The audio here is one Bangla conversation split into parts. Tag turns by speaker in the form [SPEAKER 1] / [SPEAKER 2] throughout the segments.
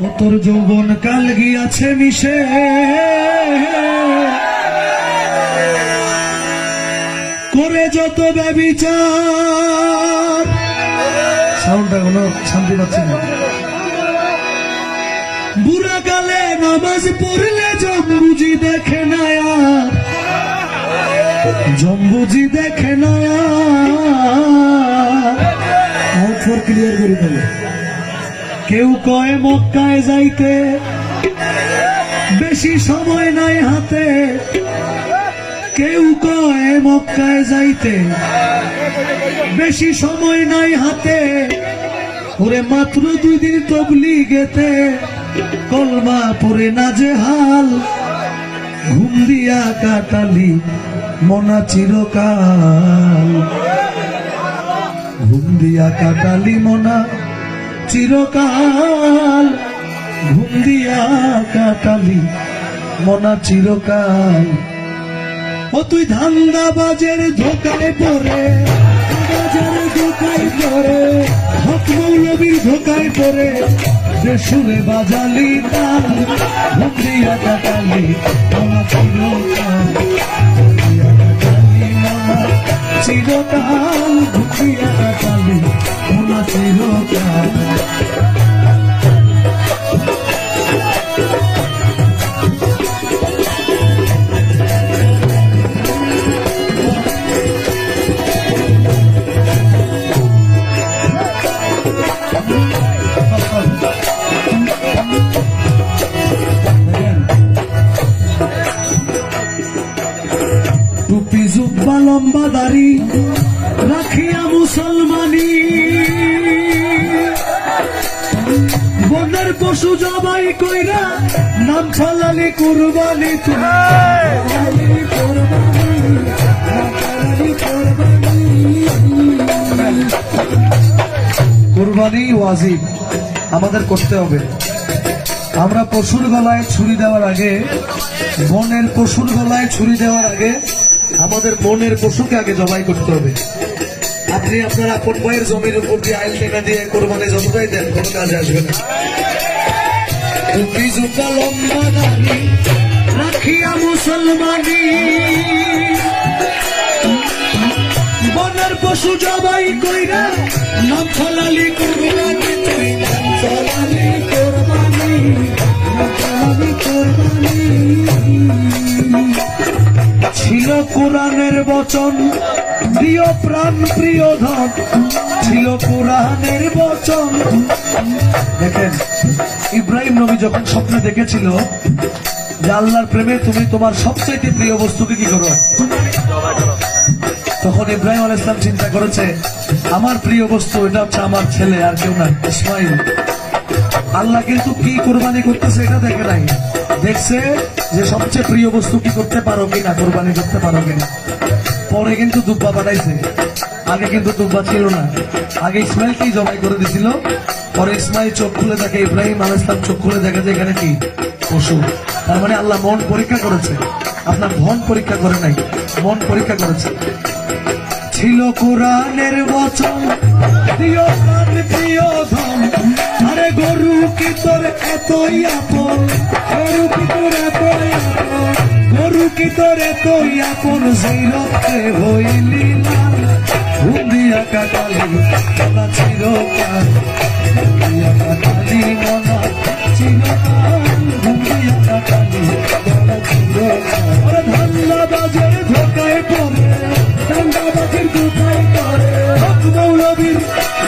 [SPEAKER 1] তোর যৌবন কাল গিয়াছে মিশে। করে যত ব্যবিচার। সাউন্ডটা কোনো শান্তি পাচ্ছি না। বুড়া কালে নামাজ পড়লে জম্বুজি দেখে না জম্বুজি দেখে না ফর ক্লিয়ার করে দেবে কেউ কয় মক্কায় যাইতে। বেশি সময় নাই হাতে। কেউ কয় মক্কায় যাইতে। বেশি সময় নাই হাতে। ওরে মাত্র দুই দিন তবলি গেতে কলমা পরে না যে হাল ঘুম দিয়া কাটালি মনা চিরকাল। ঘুম দিয়া কাটালি মনা চিরকাল ঘুম দিয়া কাটালি, মনা চিরকাল। ও তুই ধান্দা বাজের ধোকায় পড়ে বাজার পড়ে দেশুরে বাজালি তাল, ঘুম দিয়া কাটালি, মনা চিরকাল। চিরকাল কাটালি মনা চিরকাল জুব্বা লম্বা দাড়ি রাখিয়া মুসলমানি বনের পশু জবাই কইরা নাম ফালালি কুরবানি। কুরবানি ওয়াজিব, আমাদের করতে হবে আমরা পশুর গলায় ছুরি দেওয়ার আগে, বনের পশুর গলায় ছুরি দেওয়ার আগে আমাদের মনের পশুকে আগে জবাই করতে হবে। আপনি আপনার আপন ভাইয়ের জমির উপর দিয়ে আইল টেনে দিয়ে কোরবানি যতটাই দেন, কোনো কাজে আসবে না। রাখিয়া মুসলমানি। বনের পশু জবাই কইরা নাম কোরবানি কোরবানি কোরবানি। ছিল কোরআনের বচন, প্রিয় প্রাণ, প্রিয় ধন। ছিল কোরআনের বচন। দেখেন, ইব্রাহিম নবী যখন স্বপ্নে দেখেছিল যে আল্লাহর প্রেমে তুমি তোমার সবচাইতে প্রিয় বস্তুকে কি করো? তখন ইব্রাহিম আল ইসলাম চিন্তা করেছে, আমার প্রিয় বস্তু এটা হচ্ছে আমার ছেলে, আর কেউ না ইসমাইল। আল্লাহ কিন্তু কি কোরবানি করতেছে এটা দেখে নাই। দেখছে যে সবচেয়ে প্রিয় বস্তু কি করতে পারো কিনা কোরবানি করতে পারো কিনা পরে কিন্তু দুব্বা পাঠাইছে আগে কিন্তু দুব্বা ছিল না। আগে ইসমাইলকেই জবাই করে দিছিল? পরে ইসমাইল চোখ খুলে দেখে, ইব্রাহিম আল চোখ খুলে দেখে যে এখানে কি? পশু। তার মানে আল্লাহ মন পরীক্ষা করেছে। আপনার ধন পরীক্ষা করে নাই, মন পরীক্ষা করেছে। ছিল কোরআনের বচন প্রিয় ধন। আরে তোর এতই আপন গরু তোর এতই আপন গরু তোর এতই আপন সেই রক্তে হইলি লাল হুন্দিয়া কাটালি মনা চিরকাল। হুন্দিয়া কাটালি মনা চিরকাল। হুন্দিয়া কাটালি মনা চিরকাল। আরে ধান্দা বাজের ধোকায় পড়ে, ধান্দা বাজের ধোকায় পড়ে। হক মৌলবীর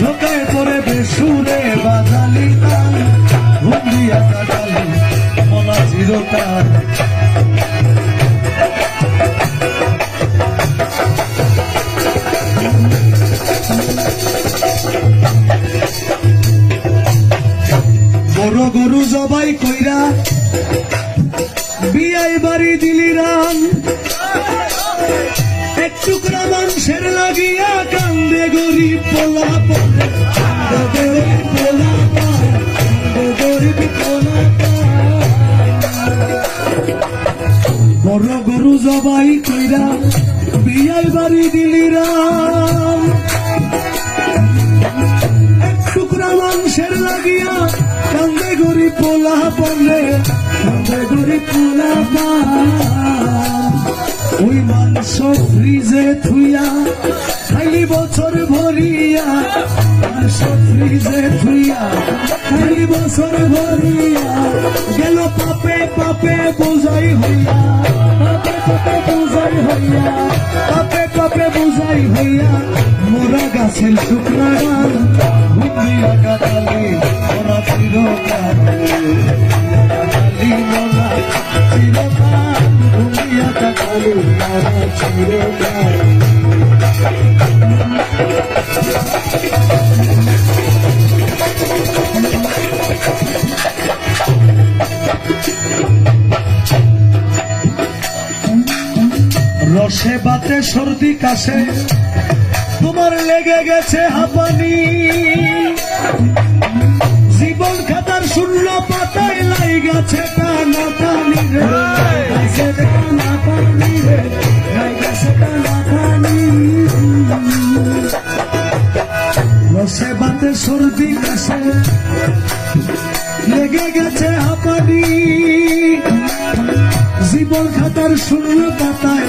[SPEAKER 1] ধোকায় পড়ে বেসুরে। গরু জবাই কইরা বিয়াই বাড়ি দিলি রান। এক টুকরা মাংসের লাগিয়া কান্দে গরিব পোলা বড় গরু জবাই কইরা বিয়াই বাড়ি দিলি রাম পোলা বলে গরিব পোলা ওই মাংস ফ্রিজে থুইয়া খাইলি বছর ভরিয়া। মাংস ফ্রিজে থুইয়া খাইলি বছর ভরিয়া। গেল পাপে পাপে বোঝাই হইয়া, পাপে পাপে বোঝাই হইয়া, পাপে পাপে বোঝাই হইয়া মোরা গাছের শুকনা ডাল ঘুমিয়া কাটালে ওরা চিরকাল। মোরা চিরকাল ঘুমিয়া কাটালি ওরা চিরকাল। রসে বাতে সর্দি কাশে, তোমার লেগে গেছে হাঁপানি। জীবন খাতার শূন্য পাতায় লাই গেছে টানা টানি রে। বাতে সর্দি কাশে, লেগে গেছে হাঁপানি। জীবন খাতার শূন্য পাতায়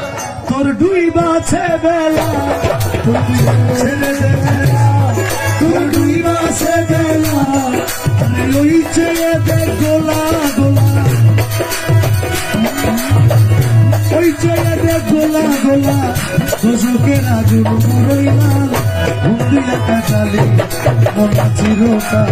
[SPEAKER 1] তোর ডুই বাছে বেলা তুই ছেড়ে দে খেলা তোর ডুই বাছে বেলা আরে ওই দে গোলা গোলা। ওই ছেড়ে দে গোলা গোলা। দোষকের আগুন মরই লাল হুন্দিয়া কাটালি মনা চিরকাল।